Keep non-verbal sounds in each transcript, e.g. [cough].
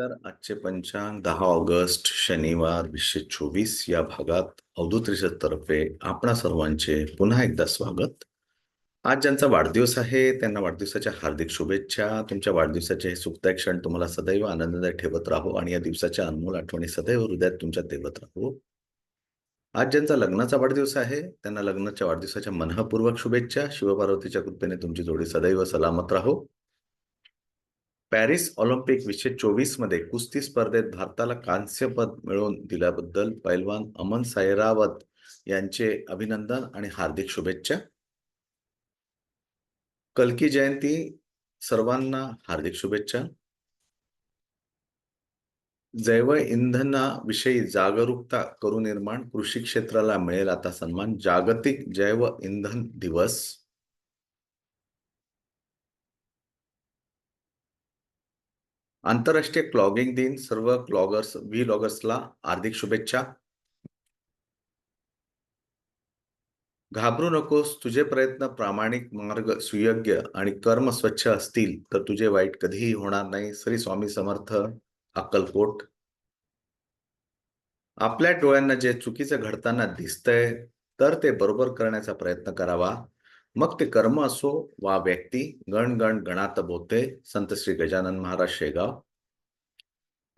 तर आजचे पंचांग दहा ऑगस्ट शनिवार वीसशे चोवीस या भागात अवधूत तर्फे आपणा सर्वांचे पुन्हा एकदा स्वागत. आज ज्यांचा वाढदिवस आहे त्यांना वाढदिवसाच्या हार्दिक शुभेच्छा. तुमच्या वाढदिवसाचे हे सुखदायक क्षण तुम्हाला सदैव आनंददायक ठेवत राहो आणि या दिवसाच्या अनमोल आठवणी सदैव हृदयात तुमच्या देवत राहो. आज ज्यांचा लग्नाचा वाढदिवस आहे त्यांना लग्नाच्या वाढदिवसाच्या मनःपूर्वक शुभेच्छा. शिवपार्वतीच्या कृपेने तुमची जोडी सदैव सलामत राहो. पॅरिस ऑलिम्पिक वीसशे चोवीसमध्ये कुस्ती स्पर्धेत भारताला कांस्य पद मिळवून दिल्याबद्दल पैलवान अमन सायरावत यांचे अभिनंदन आणि हार्दिक शुभेच्छा. कलकी जयंती सर्वांना हार्दिक शुभेच्छा. जैव इंधनाविषयी जागरूकता करू निर्माण कृषी क्षेत्राला मिळेल आता सन्मान जागतिक जैव इंधन दिवस. आंतरराष्ट्रीय क्लॉगिंग दिन सर्व क्लॉगर्स व्ही लॉगर्सला हार्दिक शुभेच्छा. घाबरू नकोस तुझे प्रयत्न प्रामाणिक मार्ग सुयोग्य आणि कर्म स्वच्छ असतील तर तुझे वाईट कधीही होणार नाही. श्री स्वामी समर्थ अक्कलकोट. आपल्या डोळ्यांना जे चुकीचं घडताना दिसतंय तर ते बरोबर करण्याचा प्रयत्न करावा. मग ते कर्म असो वा व्यक्ती गण गण गणात बोते संत श्री गजानन महाराज शेगाव.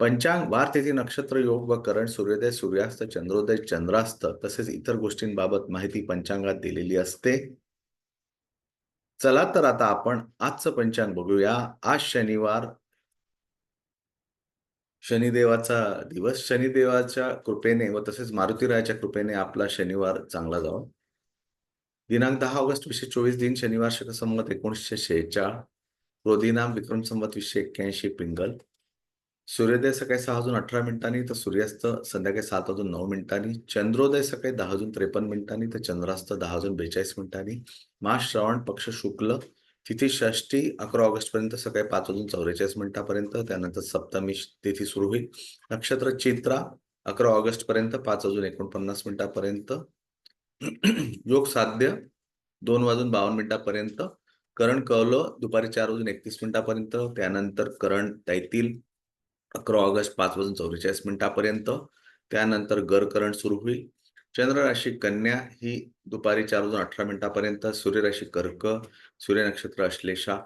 पंचांग वार तिथी नक्षत्र योग व करण सूर्योदय सूर्यास्त चंद्रोदय चंद्रास्त तसेच इतर गोष्टींबाबत माहिती पंचांगात दिलेली असते. चला तर आता आपण आजचं पंचांग बघूया. आज शनिवार शनिदेवाचा दिवस. शनिदेवाच्या कृपेने व तसेच मारुतीरायाच्या कृपेने आपला शनिवार चांगला जावा. दिनांक दहा ऑगस्ट वीसशे चोवीस दिन शनिवार शक संमत एकोणीसशे शेहेचाळ. रोदिनाम विक्रम संमत वीसशे एक्क्याऐंशी पिंगल. सूर्योदय सकाळी सहा वाजून अठरा मिनिटांनी तर सूर्यास्त संध्याकाळी सात वाजून नऊ मिनिटांनी चंद्रोदय सकाळी दहा वाजून त्रेपन्न मिनिटांनी तर चंद्रास्त दहा वाजून बेचाळीस मिनिटांनी. मास श्रावण पक्ष शुक्ल तिथी षष्टी अकरा ऑगस्ट पर्यंत सकाळी पाच वाजून चौवेचाळीस मिनिटापर्यंत त्यानंतर सप्तमी तिथी सुरू होईल. नक्षत्र चित्रा अकरा ऑगस्ट पर्यंत पाच वाजून एकोणपन्नास मिनिटापर्यंत. [clears throat] योग साध्य दोन वाजून बावन्न मिनिटापर्यंत. करण कवलं दुपारी चार वाजून एकतीस मिनिटापर्यंत. त्यानंतर करण दैतील अकरा ऑगस्ट पाच वाजून चौवेचाळीस मिनिटापर्यंत. त्यानंतर गरकरण सुरू होईल. चंद्र राशी कन्या ही दुपारी चार वाजून अठरा मिनिटापर्यंत. सूर्यराशी कर्क सूर्य नक्षत्र अश्लेषा.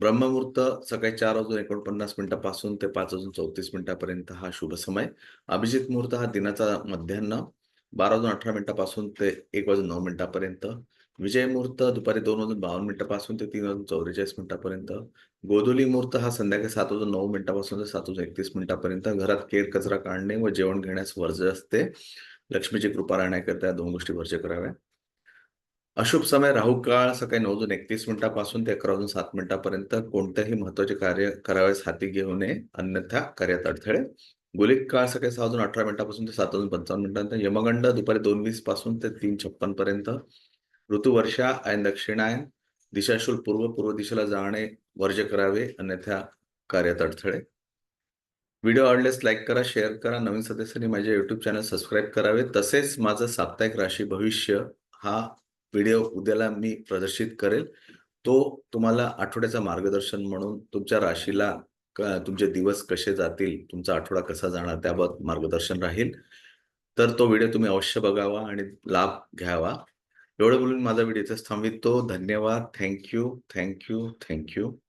ब्रह्ममुहूर्त सकाळी चार वाजून एकोणपन्नास मिनिटापासून ते पाच वाजून चौतीस मिनिटापर्यंत हा शुभ समय. अभिजित मुहूर्त हा दिनाचा मध्यान्ह. बारा वाजून अठरा मिनिटापासून ते एक वाजून नऊ मिनिटापर्यंत. विजय मुहूर्त दुपारी दोन वाजून बावन्न मिनिटापासून ते तीन वाजून चौवेचाळीस मिनिटापर्यंत. गोधुली मुहूर्त हा संध्याकाळी सात वाजून नऊ मिनिटापासून ते सात वाजून एकतीस मिनिटापर्यंत. घरात केर कचरा काढणे व जेवण घेण्यास वर्ज असते. लक्ष्मीची कृपा राहण्याकरता या दोन गोष्टी वर्ज कराव्या. अशुभ समय राहू काळ सकाळी नऊ वाजून एकतीस मिनिटापासून ते अकरा वाजून सात मिनिटापर्यंत कोणत्याही महत्त्वाचे कार्य करावेस हाती घेऊ नये. अन्यथा कार्यात अडथळे. गुलिक काळ सकाळी सहा वाजून अठरा मिनिटापासून ते सात वाजून पंचावन्न मिनिटांपर्यंत यमगंड दुपारी दोन वीसपासून ते तीन छप्पन पर्यंत ऋतुवर्षा आणि दक्षिणायन दिशाशूल पूर्व पूर्व दिशेला जाणे वर्ज करावे अन्यथा कार्यात अडथळे. व्हिडिओ आवडल्यास लाईक करा शेअर करा नवीन सदस्यांनी माझे युट्यूब चॅनल सबस्क्राईब करावे. तसेच माझं साप्ताहिक राशी भविष्य हा व्हिडिओ उद्याला मी प्रदर्शित करेल. तो तुम्हाला आठवड्याचा मार्गदर्शन म्हणून तुमच्या राशीला तुमचे दिवस कसे जातील तुमचा आठवडा कसा जाणार त्याबाबत मार्गदर्शन राहील. तर तो व्हिडिओ तुम्ही अवश्य बघावा आणि लाभ घ्यावा. एवढं बोलून माझा व्हिडिओ इथेच थांबवितो धन्यवाद. Thank you. Thank you. Thank you.